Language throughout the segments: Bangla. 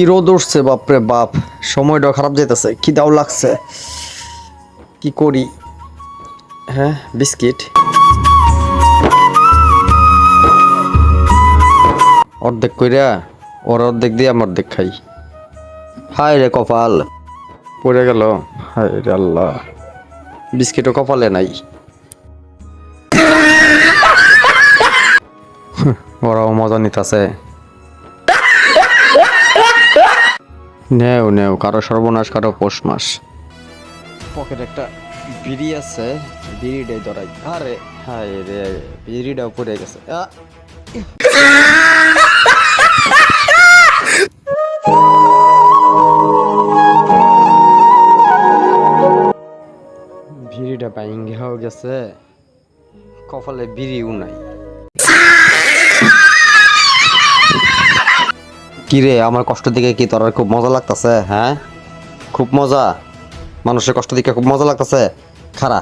কি রোদ উঠছে, বাপরে বাপ। সময়টা খারাপ যেতেছে কি দাও লাগছে? কি করি? হ্যাঁ বিস্কিট। অর্ধেক কইরা, ওর অর্ধেক দিয়ে আমি অর্ধেক খাই। হায় রে কপাল। পড়ে গেল। হায় রে আল্লাহ। বিস্কিটও কপালে নাই। ওরাও মজা নিতেছে। নেও নেও, কারও সর্বনাশ, কারও পৌষ মাস পকেট একটা বিড়ি আছে বিড়িটাই ধরাই। আরে, হায় রে, বিড়িটাও পড়ে গেছে! বিড়িটা বাইঙ্গে হয়ে গেছে। কপালে বিড়িও নাই। কিরে, আমার কষ্ট দিকে কি তোর খুব মজা লাগতেছে হ্যাঁ? খুব মজা। মানুষের কষ্ট দিকে খুব মজা লাগতেছে। খারা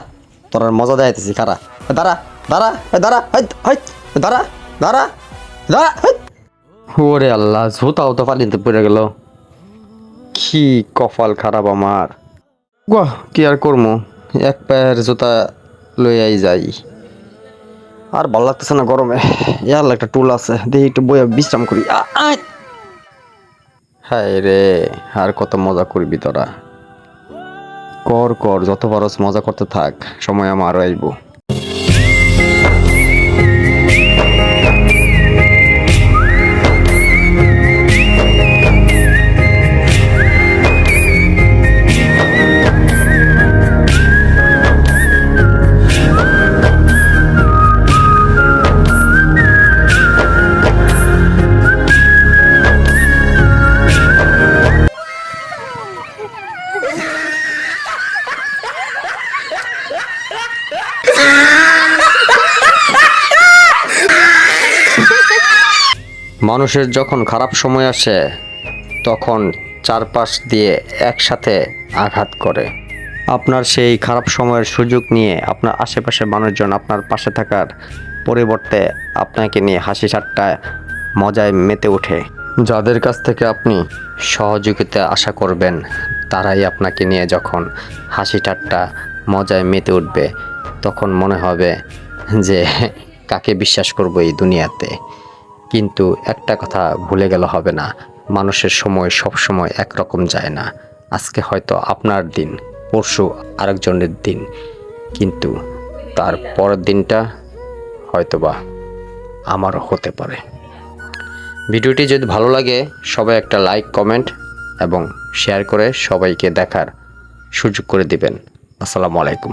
তোর মজা দেখাইতেছি খারা দাঁড়া দাঁড়া দাঁড়া হাইট দাঁড়া দাঁড়া দাঁড়া ওরে আল্লাহ, ঝুতাও তো পালিতে পড়ে গেল। কি কপাল খারাপ আমার। বাহ, কি আর করব এক পায়ের জুতা লইয়াই যাই। আর ভালো লাগতেছে না গরমে। ইয়ার একটা টুল আছে, দেখি একটু বইয়া বিশ্রাম করি। আয়। হায় রে, আর কত মজা করবি তোরা। কর কর, যত পারস মজা করতে থাক, সময় আমারও আইব। মানুষের যখন খারাপ সময় আসে, তখন চারপাশ দিয়ে একসাথে আঘাত করে। আপনার সেই খারাপ সময়ের সুযোগ নিয়ে আপনার আশেপাশের মানুষজন আপনার পাশে থাকার পরিবর্তে আপনাকে নিয়ে হাসি ঠাট্টা মজায় মেতে ওঠে। যাদের কাছ থেকে আপনি সহযোগিতা আশা করবেন, তারাই আপনাকে নিয়ে যখন হাসি ঠাট্টা মজায় মেতে উঠবে, তখন মনে হবে যে কাকে বিশ্বাস করব এই দুনিয়াতে। কিন্তু একটা কথা ভুলে গেলে হবে না, মানুষের সময় সব সময় একরকম যায় না। আজকে হয়তো আপনার দিন, পরশু আরেকজনের দিন, কিন্তু তার পরের দিনটা হয়তোবা আমারও হতে পারে। ভিডিওটি যদি ভালো লাগে, সবাই একটা লাইক, কমেন্ট এবং শেয়ার করে সবাইকে দেখার সুযোগ করে দিবেন। আসসালামু আলাইকুম।